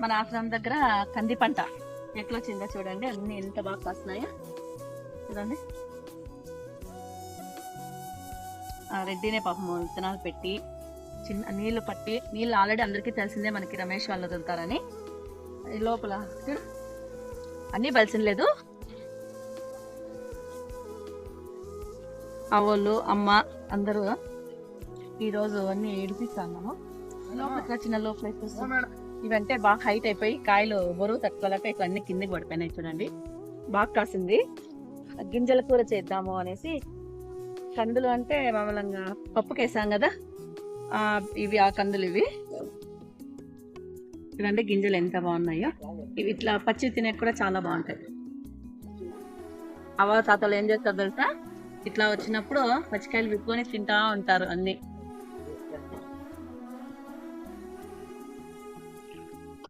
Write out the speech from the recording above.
మన ఆశ్రమం దగ్గర కంది పంట. ఎట్లా వచ్చిందో చూడండి అన్ని ఎంత బాగా కాస్తున్నాయో. చూడండి. ఆ రెడ్డినే పాపం విత్తనాలు పెట్టి చిన్న నీళ్ళు పట్టి నీళ్ళు ఆల్రెడీ అందరికీ తెలిసిందే మనకి రమేష్ వాళ్ళు వదులుతారని. ఈ లోపల చూడు. అన్నీ బలిసినలేదు అవ్వళ్ళు అమ్మ అందరూ ఈరోజు అన్ని ఇడిపిస్తాను లోపల చిన్న లోపల ఇవంటే బాగా హైట్ అయిపోయి కాయలు బరువు తట్టుకోలేక ఇట్లా అన్ని కిందకి పడిపోయినాయి చూడండి. బాగా కాసింది. గింజల కూర చేద్దాము అనేసి కందులు అంటే మామూలంగా పప్పుకి వేసాం కదా. ఆ, ఇవి ఆ కందులు ఇవి. చూడండి గింజలు ఎంత బాగున్నాయో. ఇవి ఇట్లా పచ్చి తినే కూడా చాలా బాగుంటాయి. అవ్వ తాతలు ఏం చేస్తారు తెలుసా? ఇట్లా వచ్చినప్పుడు పచ్చికాయలు విప్పుకొని తింటా ఉంటారు అన్నీ.